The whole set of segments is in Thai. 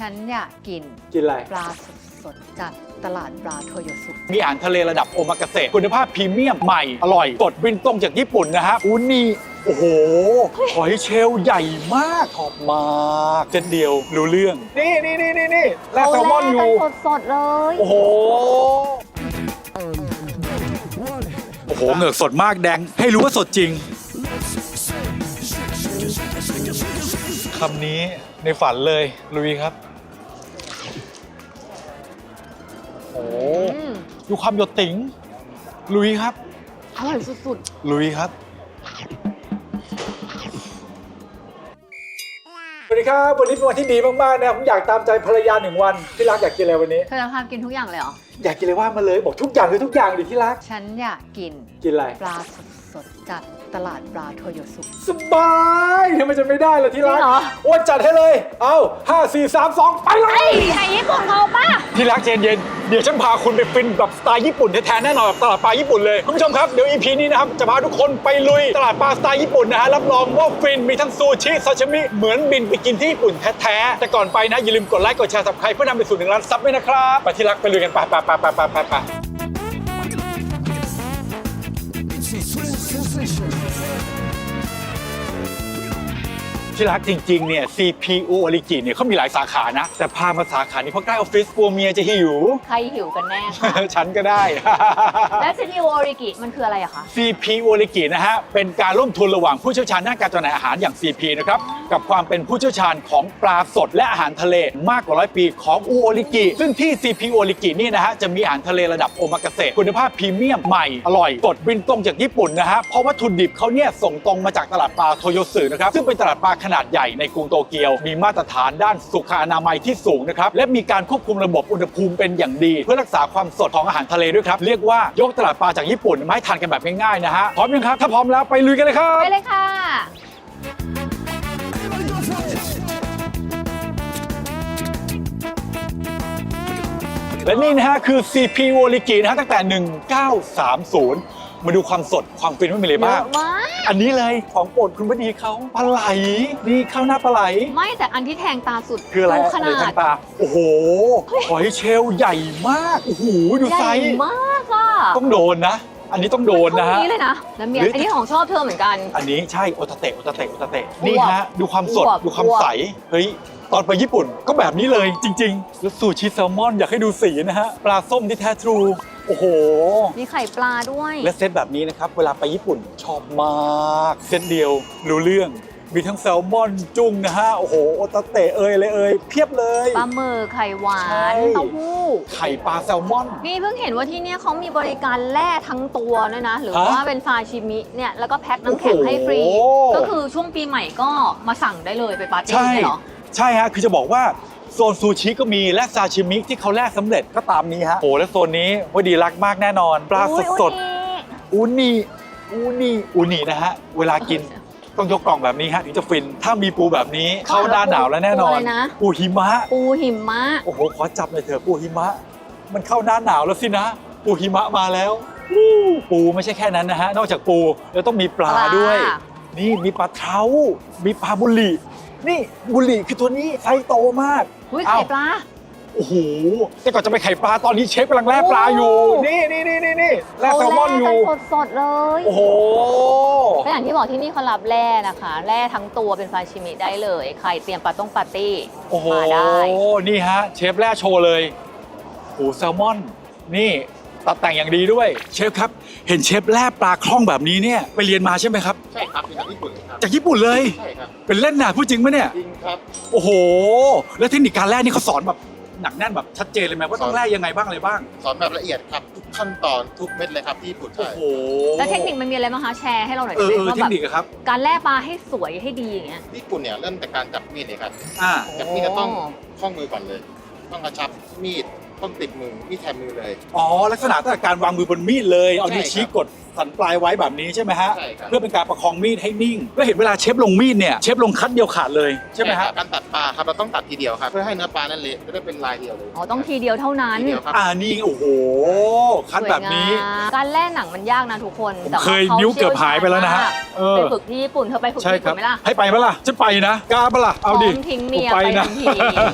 ฉันอยากกินกินอะไร ปลาสดๆจากตลาดปลาโทโยสุมีอาหารทะเลระดับโอมากาเสะคุณภาพพรีเมียมใหม่ อร่อย สดบินตรงจากญี่ปุ่นนะฮะอูนี่ โอ้โห หอยเชลล์ใหญ่มากชอบมากเจนเดียวรู้เรื่อง นี่นี่นี่นี่นี่แลกแซลมอนอยู่สดๆเลย โอ้โห โอ้โหเหงือกสดมากแดง ให้รู้ว่าสดจริง คำนี้ในฝันเลยลุยครับ โอ้โหอืมดูความหยดติ๋งลุยครับ อร่อยสุดลุยครับ สวัสดีครับ วันนี้เป็นวันที่ดีมากๆนะผมอยากตามใจภรรยาหนึ่งวันที่รักอยากกินอะไรวันนี้ ๆ เธอจะพากินทุกอย่างเลยเหรอ อยากกินอะไรว่ามาเลย บอกทุกอย่างคือทุกอย่างดิที่รัก ฉันอยากกิน กินอะไร ปลาสดๆจาก ตลาดปลาโทโยสุ สบายทำไมจะไม่ได้ล่ะที่รักจริงเหรอ โอ้จัดให้เลย เอา5 4 3 2ไปเลยไทยญี่ปุ่นเขาป่ะ ที่รักเจนเย็น เดี๋ยวฉันพาคุณไปฟินแบบสไตล์ญี่ปุ่นแท้ๆแน่นอนแบบตลาดปลาญี่ปุ่นเลย คุณผู้ชมครับ เดี๋ยว EP นี้นะครับ จะพาทุกคนไปลุย ตลาดปลาสไตล์ญี่ปุ่นนะฮะ รับรองว่าฟิน มีทั้งซูชิซาชิมิ เหมือนบินไปกินที่ญี่ปุ่นแท้ๆ แต่ก่อนไปนะ อย่าลืมกดไลค์ กดแชร์สับใครเพื่อนำไปสู่หนึ่งล้านซับด้วยนะครับ ไปที่รักไปลุยกันไปไปไปไปไปไป ไป ที่รักจริงๆ เนี่ย CPU อ r ริกิเนี่ยเขามีหลายสาขานะ แต่พามาสาขานี้เพราะใกล้ออฟฟิศกลัวเมียจะหิว ใครหิวกันแน่คะ ฉันก็ได้ และซินิโอริกิมันคืออะไรอะคะ CP โอริกินะฮะ เป็นการร่วมทุนระหว่างผู้เชี่ยวชาญด้านการจำหน่ายอาหารอย่าง CP นะครับ กับความเป็นผู้เชี่ยวชาญของปลาสดและอาหารทะเลมากกว่าร้อยปีของอูโอริกิซึ่งที่ CP โอริกินี่นะฮะ จะมีอาหารทะเลระดับโอมากาเสะคุณภาพพรีเมียมใหม่ อร่อยสดบินตรงจากญี่ปุ่นนะฮะเพราะวัตถุดิบเขาเนี่ยส่งตรงมาจากตลาดปลาโทโยสึนะครับซึ่งเป็นตลาดปลาขนาดใหญ่ในกรุงโตเกียว มีมาตรฐานด้านสุขอนามัยที่สูงนะครับและมีการควบคุมระบบอุณหภูมิเป็นอย่างดี เพื่อรักษาความสดของอาหารทะเลด้วยครับ เรียกว่ายกตลาดปลาจากญี่ปุ่นมาให้ทานกันแบบง่ายๆนะฮะพร้อมยังครับถ้าพร้อมแล้วไปลุยกันเลยครับ ไปเลยค่ะ และนี่นะฮะคือ CP โอริกินะฮะตั้งแต่ 1930 มาดูความสดความฟินว่ามีอะไรเยบ้าง อะมากอันนี้เลยของโปรดคุณพอดีเขาปลาไหลนี่ข้าวหน้าปลาไหล ไม่แต่อันที่แทงตาสุดคืออะไรดูขอะไรนาทาดงตาโอ้โห หอยเชลล์ใหญ่มาก โอ้โห ดูใหไซญ่ส์ มากอะต้องโดนนะ อันนี้ต้องโดนนะเท่าฮะนี้เลยนะแล้วเมียหรืออัอันนี้ของชอบเธอเหมือนกัน อันนี้ใช่ โอตาเตะ โอตาเตะ โอตาเตะอวบนี่ฮะ ดูความสด อวบดูความอวบ ใส เฮ้ย ตอนไปญี่ปุ่นก็แบบนี้เลยจริงๆ แล้วซูชิแซลมอนอยากให้ดูสีนะฮะ ปลาส้มที่แท้ทรู โอ้โห มีไข่ปลาด้วย และเซตแบบนี้นะครับ เวลาไปญี่ปุ่นชอบมาก เซตเดียวรู้เรื่อง มีทั้งแซลมอนจุ้งนะฮะ โอ้โห โอตาเตะเอยเลยเอยเพียบเลย ปลาหมึกไข่หวาใช่ นเต้าหู้ ไข่ปลาแซลมอน นี่เพิ่งเห็นว่าที่เนี่ยเขามีบริการแล่ทั้งตัวด้วยนะ หรือฮะว่าเป็นซาชิมิเนี่ยแล้วก็แพ็คน้ำแข็งให้ฟรี โอ้โห ก็คือช่วงปีใหม่ก็มาสั่งได้เลยไปปาร์ตี้ใช่เนี่ยเหรอ ใช่ฮะ คือจะบอกว่า โซนซูชิก็มีและซาชิมิที่เขาแล่สำเร็จก็ตามนี้ฮะโอ้และโซนนี้ว่าดีรักมากแน่นอน ปลาสอุ๊ยดสดอุ๊ยอูนี่อูนี่อูนี่นะฮะ เวลากินต้องยกกล่องแบบนี้ฮะถึงจะฟิน ถ้ามีปูแบบนี้เข้าหน้าหนาวแล้วแน่นอน ปูอะไรนะปูหิมะ ปูหิมะ โอ้โห ขอจับหน่อยเถอะปูหิมะ มันเข้าหน้าหนาวแล้วสินะ ปูหิมะมาแล้ววู้ปูไม่ใช่แค่นั้นนะฮะ นอกจากปูแล้วต้องมีปลาปลาด้วย นี่มีปลาเท้า มีปลาบุหรี่ นี่บุหรี่คือตัวนี้ไซส์โตมาก อุ้ยเอ้าไข่ปลา โอ้โหแต่ก่อนจะไปไข่ปลาตอนนี้เชฟกำลังแล่ปลาอยู่ โอ้ นี่นี่นี่นี่นี่แล่แซลมอนอยู่เขาแล่กันสดๆเลยโอ้โห ก็อย่างที่บอกที่นี่เขารับแร่นะคะ แร่ทั้งตัวเป็นซาชิมิได้เลย ใครเตรียมปาต้องปาร์ตี้โอ้โห มาได้ นี่ฮะ เชฟแร่โชว์เลยโอ้โหแซลมอน นี่ ตัดแต่งอย่างดีด้วย เชฟครับ เห็นเชฟแร่ปลาคล่องแบบนี้เนี่ยไปเรียนมาใช่ไหมครับ ใช่ครับเป็นจากญี่ปุ่นเลยครับจากญี่ปุ่นเลย ใช่ครับเป็นเล่นหนาพูดจริงไหมเนี่ย จริงครับโอ้โห แล้วเทคนิคการแร่นี่เขาสอนแบบหนักแน่นแบบชัดเจนเลยไหมว่าต้องสอนแร่ยังไงบ้างอะไรบ้าง สอนแบบละเอียดครับทุกขั้นตอนทุกเม็ดเลยครับที่ญี่ปุ่นโอ้ใช่โหแล้วเทคนิคมันมีอะไรบ้างคะแชร์ให้เราหน่อยเอได้อไหมเออว่าเทแบคบนิคอะครับการแล่ปลาให้สวยให้ดีอย่างเงี้ยญี่ปุ่นเนี่ยเริ่มแต่การจับมีดเลยครับ อ่า จับมีดก็ต้องคล้องมือก่อนเลย ต้องกระชับมีด ต้องติดมือมีดแทนมือเลย อ๋อ ลักษณะตั้งแต่การวางมือบนมีดเลย เอานิ้วใช่ครับชี้กด สันปลายไว้แบบนี้ใช่ไหมฮะ ใช่ครับ เพื่อเป็นการประคองมีดให้นิ่งก็เห็นเวลาเชฟลงมีดเนี่ย เชฟลงคัดเดียวขาดเลยใช่ไหมฮะครับการตัดปลาครับเราต้องตัดทีเดียวครับเพื่อให้เนื้อปลานั้นเละจะได้เป็นลายเดียวเลยอ๋อต้องทีเดียวเท่านั้นทีเดียวครับ อ่านี่โอ้โห คัดแบบนี้ สวยงามการแล่หนังมันยากนะทุกคนผมแต่ว่าเคยขานิ้วเกือบหายไปแล้วนะฮะเชี่ยวชาญมากเออ ไปฝึกที่ญี่ปุ่นเธอไปฝึกใช่ที่ญี่ครัปุ่บ นไหมล่ะ ให้ไปปะล่ะจะไปนะกล้าปะล่ะเอาดิพร้อมทิ้งเมียผมไปไปนะทันที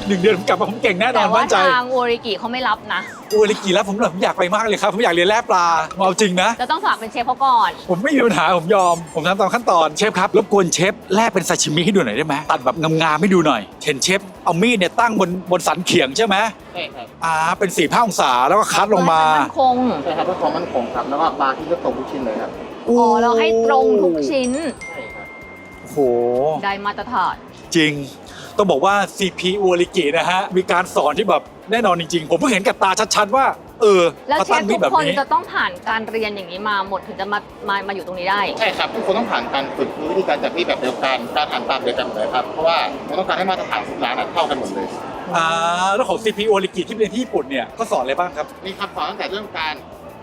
หนึ่งเดือนผมกลับมาผมเก่งแน่นแต่อนว่ามั่นใจทางโอริกิเขาไม่รับนะ โอ้ลิกีแล้วผมผมอยากไปมากเลยครับ ผมอยากเรียนแร่ปลาเอาจริงนะ จะต้องฝากเป็นเชฟเขาก่อน ผมไม่มีปัญหาผมยอม ผมทำตามขั้นตอนเชฟครับรบกวนเชฟแล่เป็นซาชิมิให้ดูหน่อยได้ไหมตัดแบบงามๆให้ดูหน่อย เห็นเชฟเอามีดเนี่ยตั้งบนบนสันเขียงใช่ไหมใช่ครับอ่าเป็นสี่ห้าองศาแล้วก็คัดลงมาเพื่อให้นมั่นคงใช่ครับเพื่อความมั่นคงครับแล้วก็ปลาที่จะตกทุกชิ้นเลยครับอ๋อเราให้ตรงทุกชิ้นใช่ครับโอ้โหได้มาตรฐานจริงต้องบอกว่า CP อูริกินะฮะมีการสอนที่แบบแน่นอนจริงๆ ผมเพิ่งเห็นกับตาชัดๆว่า เออแล้วเขาเชตั้ฟงมีทุดกแบบคนนี้จะต้องผ่านการเรียนอย่างนี้มาหมดถึงจะมามามาอยู่ตรงนี้ได้ ใช่ครับทุกคนต้องผ่านการฝึกรู้วิธีการจับมีดแบบเดียวกันการหันตามเดียวกันหมดเลยครับเพราะว่าเราต้องการให้มาตรฐานทุกร้านอะเท่ากันหมดเลยอ่าแล้วของ CP อูริกิที่เรียนที่ญี่ปุ่นเนี่ยก็สอนอะไรบ้างครับนี่ครับสอนตั้งแต่เรื่องการ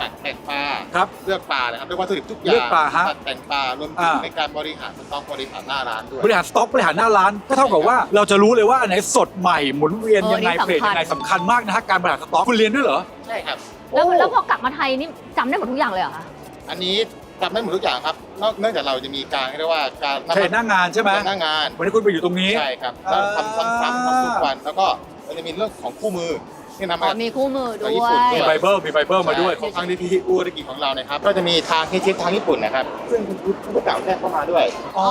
ตัดแต่งปลาครับเลือกปลานะครับเลือกวัตถุดิบทุกอย่างเลือกปลาฮะตัดแต่งปลารวมถึงอ่าในการบริหารสต็อกบริหารหน้าร้านด้วยบริหารสต็อกบริหารหน้าร้านก็เท่ากับว่าเราจะรู้เลยว่าอันไหนสดใหม่หมุนเวียนเออยังไงนี่สำคัญเฟรดยังไงสำคัญมากนะฮะการบริหารสต็อกคุณเรียนด้วยเหรอ ใช่ครับแล้วโอ้แล้วพอกลับมาไทยนี่จำได้หมดทุกอย่างเลยเหรอคะอันนี้จำได้หมดทุกอย่างครับนอกเนื่องจากเราจะมีการเรียกว่าการเทรนหน้างานใช่ไหมเทรนหน้างาน วันนี้คุณไปอยู่ตรงนี้ ใช่ครับเราทำซ้ำๆทำทุกวัน แล้วก็มันจะมีเรื่องของคู่มือ ที่นำอ๋มา อมีคู่มือด้จากญี่วปุ่นย มีไบเบิลมีไบเบิลมาด้วย ของทางดีพีอูรกิของเรานะครับ ก็จะมีทางเฮชิทางญี่ปุ่นนะครับ ซึ่งคุณผู้เก่าแจ้งเข้ามาด้วย อ๋อ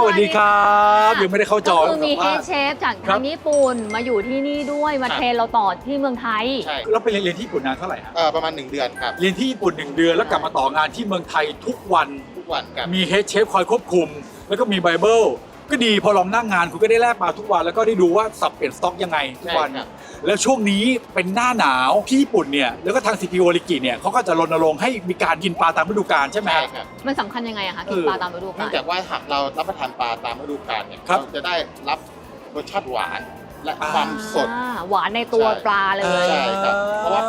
สวัสดีครับ ยังไม่ได้เข้าจอ ก็คือมีเฮสัมดภาษณ์เชฟจากครัทาบ งญี่ปุ่นมาอยู่ที่นี่ด้วยมาครับ เทรนเราต่อที่เมืองไทย ใช่แล้วไปเรียนเรียนที่ญี่ปุ่นนานเท่าไหร่ฮะเอ่อประมาณ 1 เดือนครับ เรียนที่ญี่ปุ่นหนึ่งเดือนแล้วกลับมาต่องานที่เมืองไทยทุกวัน ทุกวันครับ มีเฮดเชฟคอยควบคุม แล้วก็มีไบเบิล ก็ดีพอลองนั่งงานคุณก็ได้แลกมาทุกวันแล้วก็ได้ดูว่าสับเปลี่ยนสต็อกยังไงทุกวัน ใช่ครับ แล้วช่วงนี้เป็นหน้าหนาวที่ญี่ปุ่นเนี่ยแล้วก็ทางซีพีโอริกิเนี่ยเขาก็จะรณรงค์ให้มีการกินปลาตามฤดูกาลใช่ไหม ใช่ฮะครับมันสำคัญยังไงอะคะกินเออปลาตามฤดูเนื่กาองล จากว่าหากเรารับประทานปลาตามฤดูกาลเนี่ยครับเราจะได้รับรสชาติหวานและความสด อ่าหวานในตัวใช่ ปลาเลย ใช่ครับเพราะว่า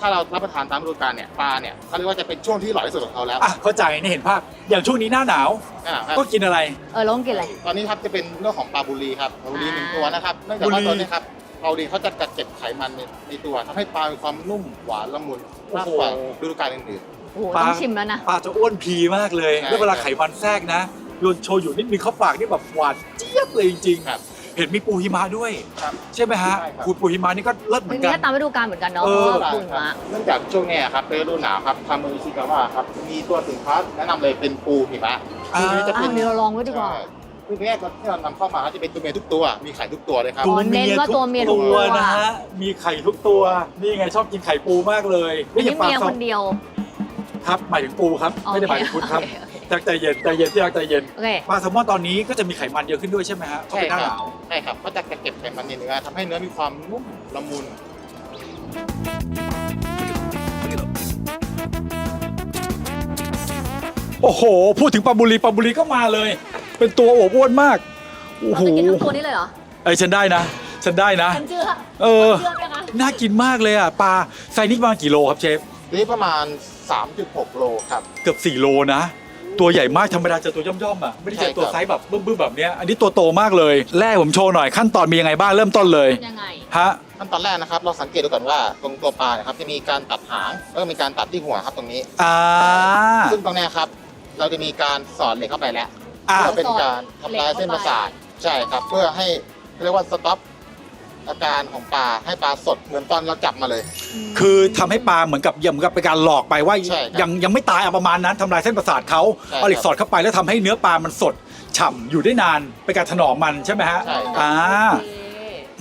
ถ้าเรารับประทานตามฤดูกาลเนี่ยปลาเนี่ยเขาเรียกว่าจะเป็นช่วงที่อร่อยที่สุดของเขาแล้วอะเข้าใจนี่เห็นภาพ อย่างช่วงนี้หน้าหนาว อ่าครับก็กินอะไร เออเราต้องกินอะไร ตอนนี้ครับจะเป็นเรื่องของปลาบุรีครับปลาบุรีอ่าหนึ่งตัวนะครับเนื่องจากบุว่ารี ตัวนี้ครับปลาบุรีเขาจะกัดเก็บไขมันในในตัวทำให้ปลามีความนุ่มหวานละมุนมากกว่าฤดูกาลอื่น โอ้โหปลา ต้องชิมแล้วนะ ปลาจะอ้วนพีมากเลย ใช่แล้วเวลาไขมันแทรกนะโยนโชยุนิดนึงเข้าปากนี่แบบหวานเจี๊ยบเลยจริงๆครับๆ เห็นมีปูหิมะด้วย ครับ ใช่ไหมฮะใช่ครับคุณปูหิมะนี่ก็เลิศเหมืมัอนนกัน แค่ตามฤดูกาลเหมือนกันเนาะเอเพอราะว่าบุญมะเนื่องจากช่วงเนี้ยครับเป็นฤดูหนาวครับทางเมืองอิชิกาวะครับมีตัวสินค้าแนะนำเลยเป็นปูหิมะ อ่าตัวนี้จะอ้าเป็วนเดี๋ยวเราลองไว้ดีกว่า ใช่คือแรกที่เรานำเข้ามาจะเป็นตัวเมียทุกตัว มีไข่ทุกตัวเลยครับอ๋อเน้นว่าตัวเมียทุกตัวนะฮะ มีไข่ทุกตัว นี่ไงชอบกินไข่ปูมากเลยอันนี้ปลาเมียสคดนเดียวครับหมายถึงปูครับ ไม่ได้หมายถึงคุณครับ โอเโอเใจใจเย็นใจเย็นที่รักใจเย็น โอเค ปลาแซลมอนตอนนี้ก็จะมีไขมันเยอะขึ้นด้วยใช่ไหมฮะเพราะเป็นหน้าหนาวใช่ครับเขาจะเก็บไขมันในเนื้อทำให้เนื้อมีความนุ่มละมุน โอ้โห พูดถึงปลาบุรีปลาบุรีก็มาเลย เป็นตัวอวบอ้วนมาก โอ้เราโหจะกินทั้งตัวนี้เลยเหรอไอ้ยฉันได้นะ ฉันได้นะ ฉันเชื่อเออเชื่อไหมคะน่ากินมากเลยอะปลาไซส์นี้ประมาณกี่โลครับเชฟ นี่ประมาณ 3.6 โลครับ เกือบ4โลนะ ตัวใหญ่มากธรรมดาเจอตัวย่อมๆอะไม่ได้เจอตัวใช่ครับไซส์แบบบึ้มๆแบบเนี้ยอันนี้ตัวโตมากเลยแรกผมโชว์หน่อยขั้นตอนมียังไงบ้างเริ่มต้นเลยยังไงฮะขั้นตอนแรกนะครับเราสังเกตดูก่อนว่าตรงตัวปลาเนี่ยครับจะมีการตัดหางแล้วก็มีการตัดที่หัวครับตรงนี้อ่าซึ่งตรงเนี้ยครับเราจะมีการสอนเหล็กเข้าไปแล้วอ่าเพื่อเป็นการทำลายเส้นประสาทใช่ครับเพื่อให้เรียกว่าสต็อป อาการของปลาให้ปลาสดเหมือนตอนเราจับมาเลย คือทำให้ปลาเหมือนกับยังเหมือนกับเป็นการหลอกไปว่าใช่ครับยังยังไม่ตายเอาประมาณนั้นทำลายเส้นประสาทเขาใช่เอาเหล็กครับสอดเข้าไปแล้วทำให้เนื้อปลามันสดฉ่ำอยู่ได้นานเป็นการถนอมมันใช่ไหมฮะใช่ครับ อ่าโอเค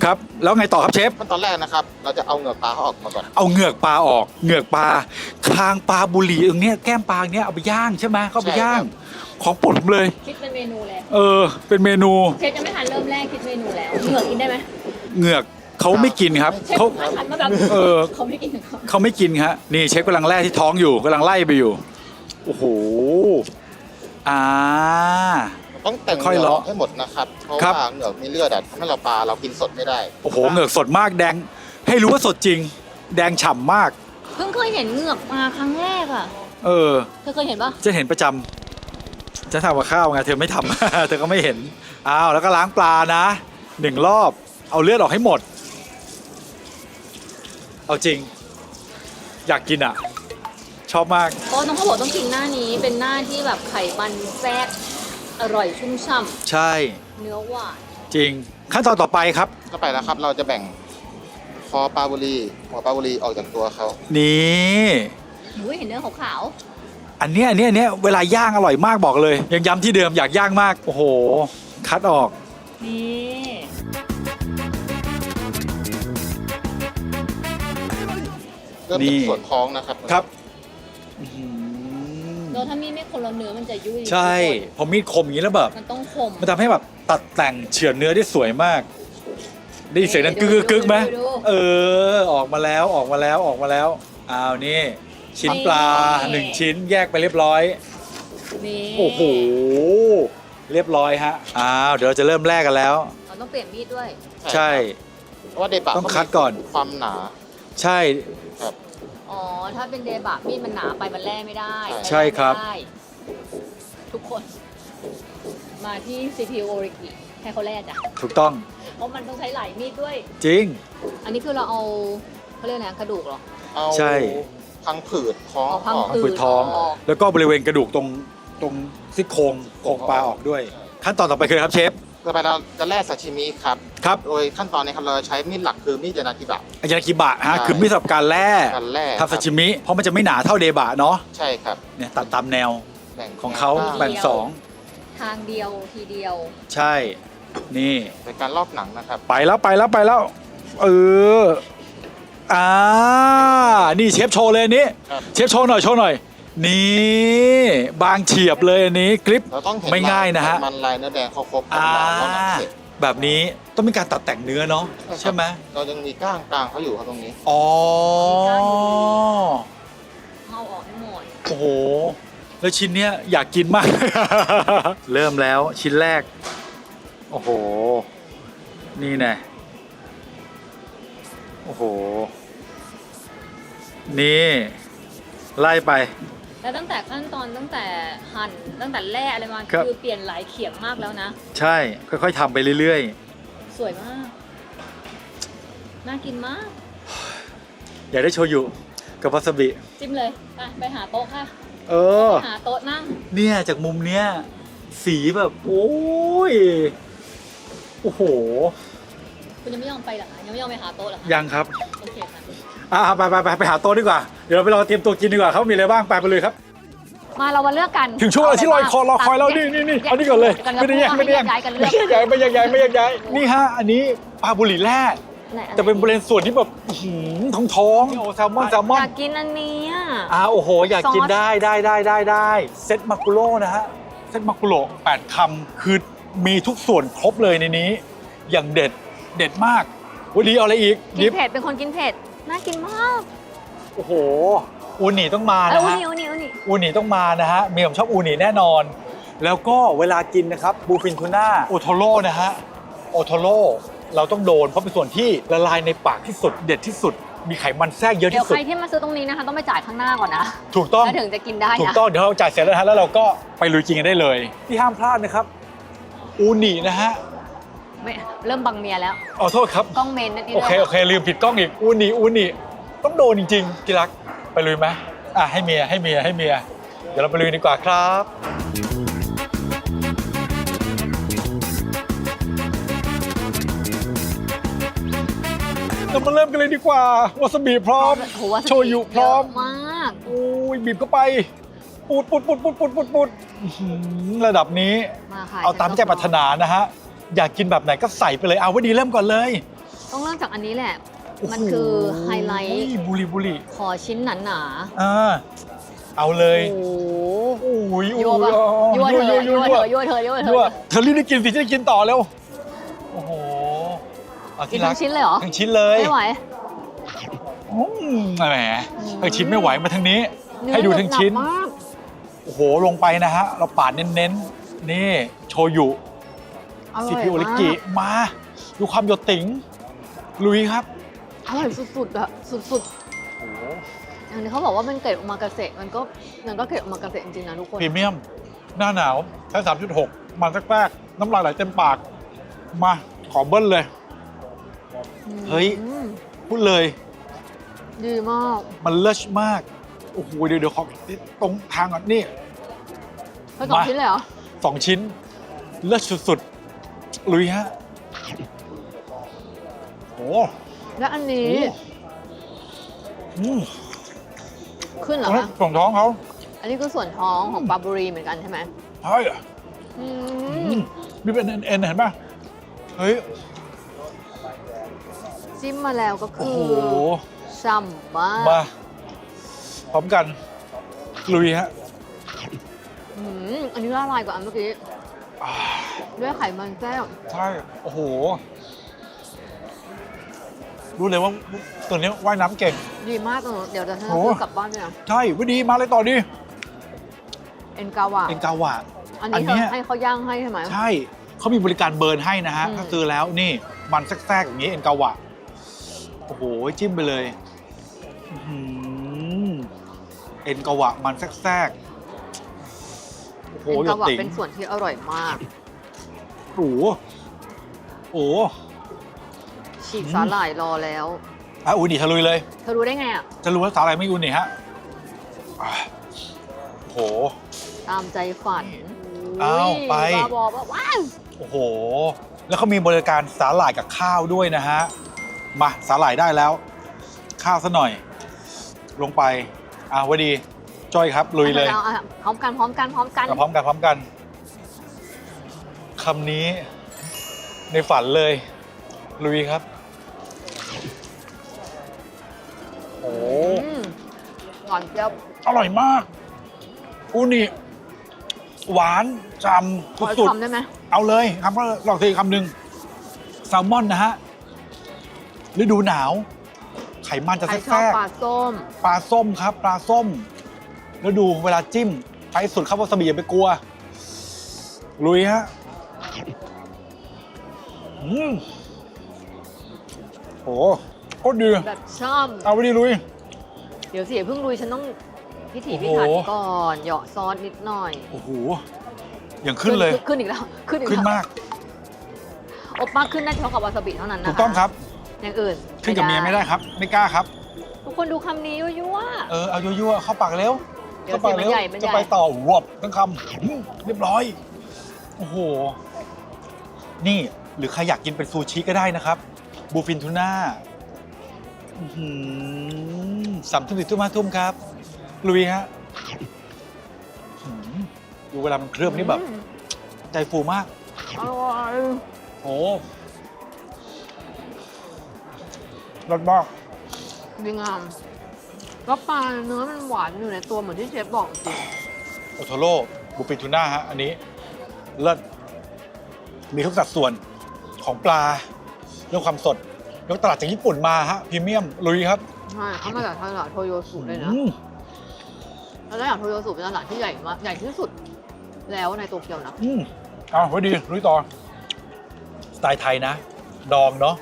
ครับ แล้วไงต่อครับเชฟ ขั้นตอนแรกนะครับ เราจะเอาเหงือกปลาเขาออกมาก่อน เอาเหงือกปลาออกเหงือกปลาคางปลาบุหรี่ตรงเนี้ยแก้มปลาเนี้ยเอาไปย่างใช่ไหมเข้าไปใช่ครับย่างของโปรดผมเลย คิดเป็นเมนูเลยเออเป็นเมนู เชฟจะไม่ทันเริ่มแรกคิดเมนูแล้วเหงือกกินได้ไหม เหงือกเขาไม่กินครับเชฟเขาหันมาแบบเออเขาไม่กินของเขาเขาไม่กินฮะนี่เชฟกำลังแล่ที่ท้องอยู่กำลังไล่ไปอยู่โอ้โหอ่า ต้องแต่งเหค่อยงือกเลาะออกให้หมดนะครับ เพราะครับ ว่าเหงือกมีเลือดอะทำให้เราปลาเรากินสดไม่ได้ โอ้โหเหงือกสดมากแดง ให้รู้ว่าสดจริง แดงฉ่ำมาก เพิ่งเคยเห็นเหงือกมาครั้งแรกอะเออ เธอเคยเห็นปะจะเห็นประจำจะทำกับข้าวไงเธอไม่ทำ เธอก็ไม่เห็นอ้าวแล้วก็ล้างปลานะหนึ่งรอบ เอาเลือดออกให้หมด เอาจริง อยากกินอะ ชอบมาก โอ้น้องเขาบอกต้องกินหน้านี้เป็นหน้าที่แบบไขมันแทรกอร่อยชุ่มฉ่ใช่ำเนื้อหวานจริง ขั้นตอนต่อไปครับ ก็ไปแล้วครับ เราจะแบ่งคอปลาบุรีหัวปลาบุรีออกจากตัวเขานี่ อุ้ยเห็นเนื้อขาวอันเนี้ยอันเนี้ยอันเนี้ยเวลาย่างอร่อยมากบอกเลย ยังย้ำที่เดิมอยากย่างมาก โอ้โห คัดออก ๆนี่ เริ่มนี่จากส่วนท้องนะครับครับอื้อหือแล้วถ้ามีดไม่คนละเนื้อมันจะยุ่ยใช่พอมีดคมอย่างนี้แล้วแบบ มันต้องคมมันทำให้แบบตัดแต่งเฉือนเนื้อได้สวยมาก ได้ยินเสียงนั้นกึกกึกกึกไหมดูดูดูเออ ออกมาแล้วออกมาแล้วออกมาแล้วอ้าวนี่ ชิ้นปลานี่หนึ่งชิ้นแยกไปเรียบร้อย นี่โอ้โหเรียบร้อยฮะอ้าวเดี๋ยวเราจะเริ่มแรกกันแล้ว เราต้องเปลี่ยนมีดด้วย ใช่ เพราะว่าเดบะต้องคัดก่อนความหนา ใช่ ครับ อ๋อ ถ้าเป็นเดบะมีดมันหนาไปมันแล่ไม่ได้ใช่ครับไม่ได้ทุกคน มาที่ CPU o r i k i ให้เขาแล่จ้ะถูกต้องเพราะมันต้องใช้หลายมีดด้วย จริง อันนี้คือเราเอาเขาเรียกนะกระดูกเหรอ เอาใช่ พังผืดท้องเอาพัง ออกผืผืดท้อง ออก แล้วก็บริเวณกระดูกตรงตรงซี่โครงโครงปลาออกด้วย ขั้นตอนต่อไปคืออะไรครับเชฟ ต่อไปเราจะแล่ซาชิมิครับ ครับโดยขั้นตอนนี้ครับเราจะใช้มีดหลักคือมีดยานากิบะ อายากิบะฮะใช่ คือมีดสำหรับการแล่การแล่ทำซาชิมิ เพราะมันจะไม่หนาเท่าเดบะเนาะใช่ครับเนี่ยตัดตามแนวแบ่งของเขาแนวแบ่งสองทางเดียวทีเดียว ใช่ นี่ ในการลอกหนังนะครับไปแล้วไปแล้วไปแล้ว เอออ่านี่เชฟโชว์เลยอันนี้ ครับเชฟโชว์หน่อยโชว์หน่อย นี่บางเฉียบเลยอันนี้คลิปเราต้องเห็นไม่ง่ายนะฮะ มันลายเนื้อแดงเขาครบของอ่า เราแล้วหนังเสร็จแบบนี้ต้องมีการตัดแต่งเนื้อเนาะใช่ไหมเรายังมีก้างกลางเขาอยู่ครับตรงนี้ อ๋อเข้าออกให้หมดโอ้โหแล้วชิ้นเนี้ยอยากกินมาก เริ่มแล้วชิ้นแรก โอ้โห นี่แน่โอ้โห นี่ ไล่ไป แล้วตั้งแต่ขั้นตอนตั้งแต่หั่นตั้งแต่แล่อะไรมาครับ คือเปลี่ยนหลายเขียงมากแล้วนะ ใช่ ค่อยๆทำไปเรื่อยสวยมาก น่ากินมาก ๆ อยากได้โชยุกับวาซาบิ จิ้มเลยไปไปหาโต๊ะค่ะ เออไปหาโต๊ะนั่ง เนี่ยจากมุมเนี้ยสีแบบ โอ้ย โอ้โห คุณยังไม่ยอมไปเหรอคะยังไม่ยอมไปหาโต๊ะเหรอคะยังครับ โอเคค่ะ อ่าไปไปไปไปหาโต๊ะดีกว่า เดี๋ยวเราไปรอเตรียมตัวกินดีกว่าเขามีอะไรบ้างไปไปเลยครับ มาเรามาเลือกกันถึงช่วงเวลาที่ลอยคอรอคอยแล้วนี่นี่นี่เอานี่ก่อนเลยกันไม่ได้แยกไม่ได้แยกย้ายกันเลืไม่อกแยกย้ายไม่แยกย้ายไม่แยกย้ายนี่ฮะอันนี้ปลาบุหรี่แร่ไหอัแต่เป็นบริเวณส่วนที่แบบอื้อหือท้องท้องโอ้แซลมอนแซลมออนยากกินอันนี้อะอ่าโอ้โห อยากกินซอส ได้ได้ได้ได้ได้เซตมากุโร่นะฮะเซตมากุโร่แปดคำคือมีทุกส่วนครบเลยในนี้ อย่างเด็ดเด็ดมากวันนี้เอาอะไรอีกกิยินบเผ็ดเป็นคนกินเผ็ด น่ากินมากโอ้โห อูนิต้องมาเออนะอุฮะนิอุนิอุนิอูนิต้องมานะฮะ มีผมชอบอูนิแน่นอน แล้วก็เวลากินนะครับบูฟินทูน่าโอโทโร่นะฮะ โอโทโร่เราต้องโดนเพราะเป็นส่วนที่ละลายในปากที่สุดเด็ดที่สุด มีไขมันแทรกเยอะเดี๋ยวที่สุใคด รที่มาซื้อตรงนี้นะคะ ต้องไปจ่ายข้างหน้าก่อนนะถูกต้อง แล้วถึงจะกินได้ถูกนะ ต้องเดี๋ยวเราจ่ายเสร็จแล้วนะฮะแล้วเราก็ไปลุยกินกันได้เลย ที่ห้ามพลาดนะครับ อูนินะฮะ ไม่เริ่มบังเมียแล้วขอโทษครับ กล้องเมนนั่นเองโอเค โอเค ลืมผิดกล้องอีกอูนิอูนิต้องโดนจริงๆที่รักไปลุยไหมอะให้เมียให้เมียให้เมีย เดี๋ยวเราไปลุยดีกว่าครับ เรามาเริ่มกันเลยดีกว่าวาซาบิพร้อมโหวาซาบิโชยุพร้อม เยะมากโอ้ยบีบเข้าไปปูดปูดปูดปูดปูดปูดปูดอื้อหือระดับนี้ มาค่ะเอาตามที่ใจปรารถนานะฮะ อยากกินแบบไหนก็ใส่ไปเลยเอาไว้ดีเริ่มก่อนเลยต้องเริ่มจากอันนี้แหละโอ้โหมันคือไฮไลท์ บุรีบุรีขอชิ้นหนาอ่าเอาเลๆยโอ้โหโอ้ยยั่วปะยั่ยั่ววเธอยั่วยั่ยั่ววเธอยั่วเธอยั่วเธยั่วอเธอรีบได้กินสิจะได้กินต่อเร็วโอ้โหเอากินที่รัทั้กงชิ้นเลยเหรอทั้งชิ้นเลยไม่ไหวอืมแหมเออชิ้นไม่ไหวมาทางนี้เนื้อให้ดูทั้งชิ้นหบมากโอ้โหลงไปนะฮะ เราปาดเน้นๆนี่โชยุ อร่ซีอยพีโอริมากิกมา ดูความหยดติ๋งลุยครับ อร่อยสุดๆอะสุดโอ้โหอันนี้เขาบอกว่ามันเกรดโอมากาเสะมันก็มันก็เกรดโอมากาเสะจริงๆนะทุกคนพรีเมียม หน้าหนาวใช้3.6มันแรกๆน้ำลายไหลเต็มปาก มาขอเบิ้ลเลย เฮ้ย อืมพูดเลย ดีมากมันเลิศมาก โอ้โห เดี๋ยวเดี๋ยวขอตรงทางก่อนนี่ ไปสองมา ชิ้นเลยเหรอสองชิ้น เลิศสุดๆ ลุยฮะโอ้และอันนี้อืมขึ้นเหรอคะส่งท้องเขาอันนี้คือส่วนท้องของปลาบุรีเหมือนกันใช่ไหมใช่อือืมมมีเป็นเอ็นๆเห็นป่ะเฮ้ยจิ้มมาแล้วก็โอ้คืโหอฉ่ำมากมาพร้อมกัน ลุยฮะอืมอันนี้ละลายกว่าอันเมื่อกี้อ่า ด้วยไขมันแทรกใช่ โอ้โห รู้เลยว่าตัวนี้ว่ายน้ำเก่ง ดีมากเลยเดี๋ยวจะฉันโอ้จะซื้อกลับบ้านด้วยนะใช่วิดีมาเลยต่อดิเอ็นกาวาเอ็นกาวะอันอันนี้เนี้ยเธอให้เขาย่างให้ใช่ไหมใช่เขามีบริการเบิร์นให้นะฮะอืมถ้าซื้อแล้วนี่มันแทรกๆอย่างนี้เอ็นกาวะโอ้โหจิ้มไปเลยอื้อหือเอ็นกาวะมันแทรกๆโอ้โหเอ็นหยกาดวาติ๋งเป็นส่วนที่อร่อยมาก โอ้โหโอ้โหฉีกอืมสาหร่ายรอแล้ว อะอูนี่ทะลุยเลย เธอรู้ได้ไงอะ จะรู้ว่าสาอะไรไม่อูนี่ฮะอะโอ้โห ตามใจฝันอ้าวยไป บ้าบอว่าว้าวโอ้โห แล้วเขามีบริการสาหร่ายกับข้าวด้วยนะฮะ มาสาหร่ายได้แล้ว ข้าวซะหน่อย ลงไป อะวดี จ้อยครับลุยเลยอาอาพร้อมกันพร้อมกันพร้อมกัน พร้อมกันพร้อมกัน คำนี้ในฝันเลย ลุยครับ โอ้อืมหวานเจี๊ยบอร่อยมากอูนี่หวานจขอำสุดทำได้ไหมๆเอาเลยคำก็ลองทีคำหนึ่งแซลมอนนะฮะฤดูหนาว ไขมันจะใครแทชรอบกปลาส้มปลาส้มครับ ปลาส้มแล้วดูเวลาจิ้มไปสุดครับวาซาบิอย่าไปกลัว ลุยฮะ อืมโหโคตรดีแบบช่อมเอาไปดิลุย เดี๋ยวสิอย่าเพิ่งลุยฉันต้องพิถีโอ้พิโหถันก่อนเหยาะซอสนิดหน่อย โอ้โหอย่างขึ้นเลย ขึ้นอีกแล้ว ขึ้นอีกขึ้นแล้วมากโอป้าขึ้นได้เฉพาะกับวาซาบิเท่านั้นนะคะถูกต้องครับ อย่างอื่นขึ้นกับเมียไม่ได้ครับ ไม่กล้าครับ ทุกคนดูคำนี้ยั่ว เออ เอายั่วๆเข้าปากเร็ว เดี๋ยวเข้าปากสิมันเร็วใหญ่มันใหญ่ จะไปต่อวบทั้งคำอืมเรียบร้อย โอ้โห นี่หรือใครอยากกินเป็นซูชิก็ได้นะครับ บูฟินทูน่าอื้อหือสามทุ่มสี่ทุ่มห้าทุ่มครับ ลุยฮะอื้อหือดูเวลามันเคลือบนี่แบบอืมใจฟูมากอร่อยโอ้รสมากดีงามแล้วปลาเนื้อมันหวานอยู่ในตัวเหมือนที่เชฟบอกจริงโอโทโร่บูฟินทูน่าฮะ อันนี้ เลิศ มีทุกสัดส่วนของปลาเรื่องความสดยกตลาดจากญี่ปุ่นมาฮะพรีเมียมลุยครับใช่เขามาจากตลาดโทโยสุเลยนะอืมแล้วตลาดโทโยสุเป็นตลาดที่ใหญ่มากใหญ่ที่สุดแล้วในโตเกียวนะอืมเอาไว้ดีลุยต่อสไตล์ไทยนะ ดองเนาะ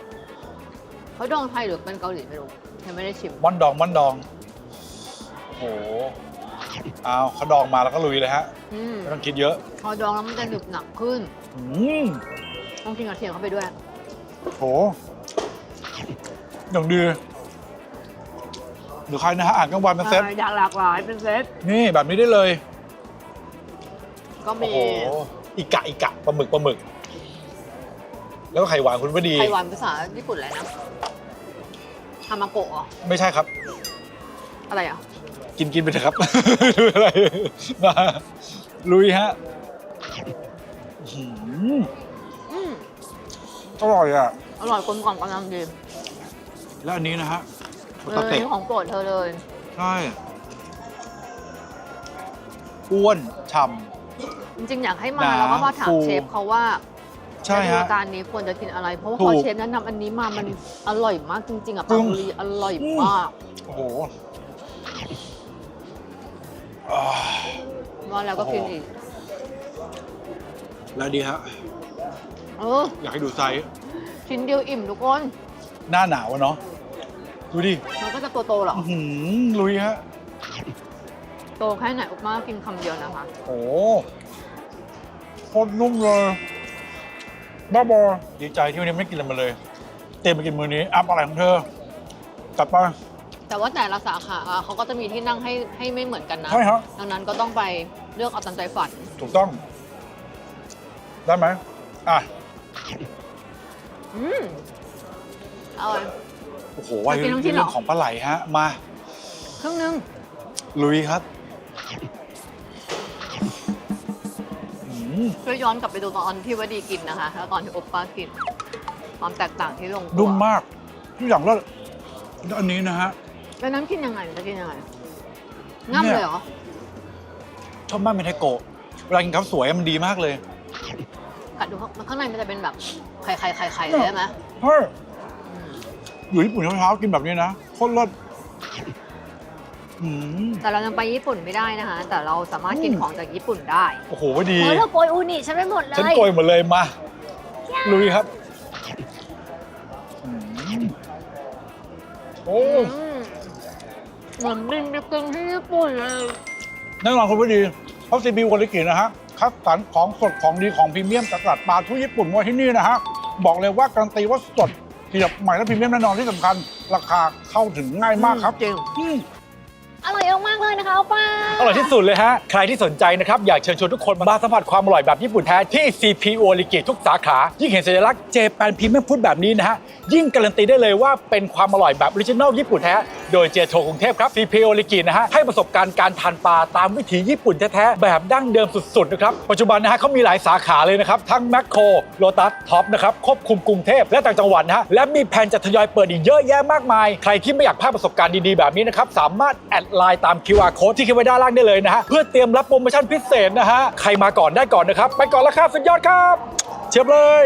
เขาดองไทยหรือเป็นเกาหลีไม่รู้ยังไม่ได้ชิมม่อนดองม่อนดองโอ้โห เอาเขาดองมาแล้วก็ลุยเลยฮะอืมไม่ต้องคิดเยอะพอดองแล้วมันจะหนึบหนักขึ้น อืมต้องกินกระเทียมเข้าไปด้วย โหอย่างดีหรือใครนะฮะอ่านกลางวันเป็นเซตใช่อยากหลากหลายเป็นเซต นี่แบบนี้ได้เลย ก็โอ้มีโห อีกะอีกะปลาหมึกปลาหมึก แล้วก็ไข่หวานคุณพอดี ไข่หวานภาษาญี่ปุ่นอะไรนะฮามาโกะเหรอไม่ใช่ครับ อะไรอะ กินกินไปเถอะครับ ดูอะไรมาลุยฮะอื้อหืออืมอร่อยอะ อร่อยกลมกล่อมกำลังดีแล้วอันนี้นะฮะโปเอตาอเตะนี่ของโปรดเธอเลย ใช่อ้วนฉ่ จริงๆ อยากให้มาหนาแล้วก็มาถามฟูเชฟเขาว่าำใช่ในฮะ รายการนี้ควรจะกินอะไร เพราะว่าถูพอกเชฟแนะนำอันนี้มามันอร่อยมากจริง ๆอะจริปางบุรีอร่อยมาก โอ้โห อ่าว่าแล้วก็กินอีกแล้วดีฮะเอออยากให้ดูไซส์ชิ้นเดียวอิ่มทุกคน หน้าหนาวอะเนาะดูดิมันก็จะตัวโตๆเหรออื้อหือลุยฮะโตแค่ไหนอุปมากินคำเดียวนะคะ โอ้โคตรนุ่มเลยบ้าบอดีใจที่วันนี้ไม่กินอะไรมาเลย เต็มไปกินมือนี้อัพอะไรของเธอกลับไป แต่ว่าแต่ละสาขาอะเขาก็จะมีที่นั่งให้ให้ไม่เหมือนกันนะ ใช่ครับ ดังนั้นก็ต้องไปเลือกเอาตามใจฝัน ถูกต้อง ได้ไหมอะ อืมอร่อย โอ้โหว่าจะกินทั้งชิ้นเหรอ เรื่องของปลาไหลฮะ มา ครึ่งนึง ลุยครับอืมช่วยย้อนกลับไปดูตอนที่วดีกินนะคะ แล้วตอนที่โอปป้ากิน ความแตกต่างที่ลงตัว นุ่มมากทุกอย่างแล้วแล้วอันนี้นะฮะ แล้วนั้นกินยังไงจะกินยังไงง่ำเลยเหรอ ชอบมากเมนไทโกะเวลากินข้าวสวยมันดีมากเลยกัดดูข้างข้างในมันจะเป็นแบบไข่ไข่ไข่ไข่เลยใช่ไหมเฮ้ยอืมอยู่ญี่ปุ่นเช้าๆกินแบบนี้นะโคตรเลิศอืม แต่เรายังไปญี่ปุ่นไม่ได้นะคะ แต่เราสามารถกินอืม ของจากญี่ปุ่นได้ โอ้โหดี เฮ้ยเธอโกยอูนิฉันไปหมดเลยฉันโกยหมดเลยมาลุยครับอืมโอ้อืม เหมือนบินไปกินที่ญี่ปุ่นเลยแน่นอนคุณผู้ดีเพราะซีบิวคนลิกินะฮะคัดสรรของสดของดีของพรีเมียมจากตลาดปลาทุกญี่ปุ่นมาที่นี่นะฮะบอกเลยว่าการันตีว่าสดเทียบใหม่และพรีเมียมแน่นอนที่สำคัญ ราคาเข้าถึงง่ายมากครับจริง อร่อยมากๆเลยนะคะโอป้าอร่อยที่สุดเลยฮะ ใครที่สนใจนะครับ อยากเชิญชวนทุกคนมาสัมผัสความอร่อยแบบญี่ปุ่นแท้ที่ CP o r i g i ทุกสาขา ยิ่งเห็นสัญลักษณ์เจแปนพรีเมียมฟู้ดแบบนี้นะฮะ ยิ่งการันตีได้เลยว่าเป็นความอร่อยแบบออริจินัลญี่ปุ่นแท้ โดยเจโทกรุงเทพครับ CP o r i g i นะฮะ ให้ประสบการณ์การทานปลาตามวิถีญี่ปุ่นแท้ๆแบบดั้งเดิมสุดๆนะครับ ปัจจุบันนะฮะเขามีหลายสาขาเลยนะครับ ทั้งแมคโครโลตัสท็อปนะครับ ควบคุมกรุงเทพและต่างจังหวัดนะฮะ และมีแผนจะทยอยเปิดอีกเยอะแยะมากมาย ใครที่ไม่อยากพลาดประสบการณ์ดีๆแบบนี้นะครับ สามารถแอดไลน์ตาม QR code ที่ขึ้นไว้ด้านล่างได้เลยนะฮะเพื่อเตรียมรับโปรโมชั่นพิเศษนะฮะใครมาก่อนได้ก่อนนะครับไปก่อนแล้วครับสุดยอดครับ เชียบเลย